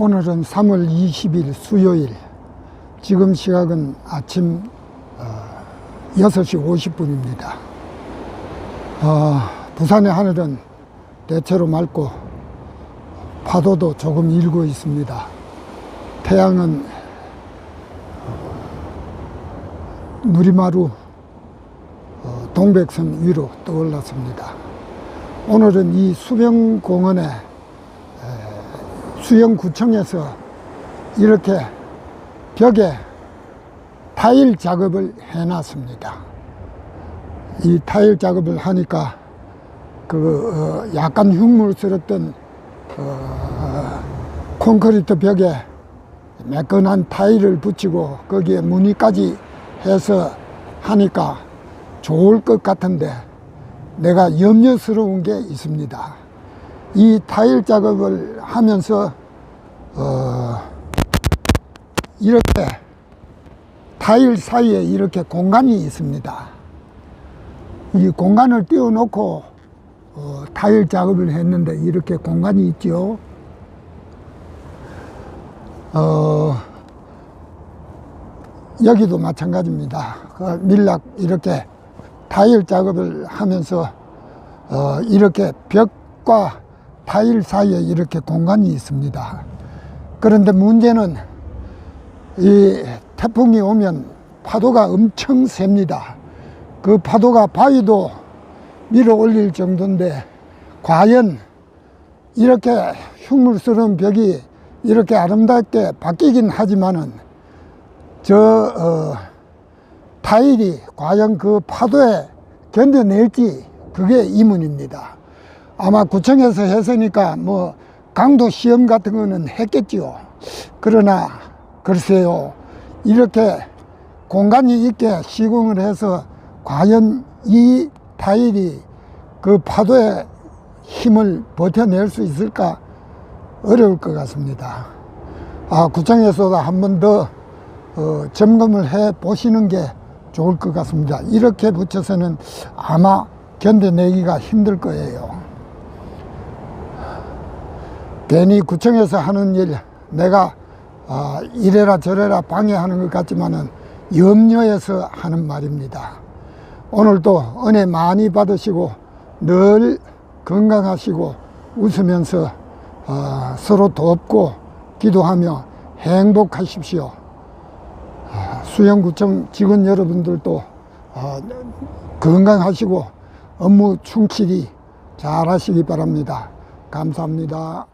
오늘은 3월 20일 수요일. 지금 시각은 아침 어, 6시 50분입니다. 어, 부산의 하늘은 대체로 맑고 파도도 조금 일고 있습니다. 태양은 누리마루 어, 동백섬 위로 떠올랐습니다. 오늘은 이 수변공원에 에, 수영구청에서 이렇게 벽에 타일 작업을 해놨습니다. 이 타일 작업을 하니까 그 어, 약간 흉물스럽던 어, 콘크리트 벽에 매끈한 타일을 붙이고 거기에 무늬까지 해서 하니까 좋을 것 같은데 내가 염려스러운 게 있습니다. 이 타일 작업을 하면서 어, 이렇게 타일 사이에 이렇게 공간이 있습니다. 이 공간을 띄워놓고 어, 타일 작업을 했는데 이렇게 공간이 있죠. 어, 여기도 마찬가지입니다. 그 밀락 이렇게 타일 작업을 하면서 어, 이렇게 벽과 타일 사이에 이렇게 공간이 있습니다. 그런데 문제는 이 태풍이 오면 파도가 엄청 셉니다. 그 파도가 바위도 밀어 올릴 정도인데 과연 이렇게 흉물스러운 벽이 이렇게 아름답게 바뀌긴 하지만은 저 어, 타일이 과연 그 파도에 견뎌낼지 그게 이문입니다. 아마 구청에서 했으니까 뭐 강도 시험 같은 거는 했겠지요. 그러나 글쎄요 이렇게 공간이 있게 시공을 해서 과연 이 타일이 그 파도의 힘을 버텨낼 수 있을까 어려울 것 같습니다. 아, 구청에서도 한 번더 어, 점검을 해 보시는 게 좋을 것 같습니다. 이렇게 붙여서는 아마 견뎌내기가 힘들 거예요. 괜히 구청에서 하는 일, 내가 아, 이래라 저래라 방해하는 것 같지만은 염려해서 하는 말입니다. 오늘도 은혜 많이 받으시고 늘 건강하시고 웃으면서 어, 서로 돕고 기도하며 행복하십시오. 아, 수영구청 직원 여러분들도 어, 건강하시고 업무 충실히 잘 하시기 바랍니다. 감사합니다.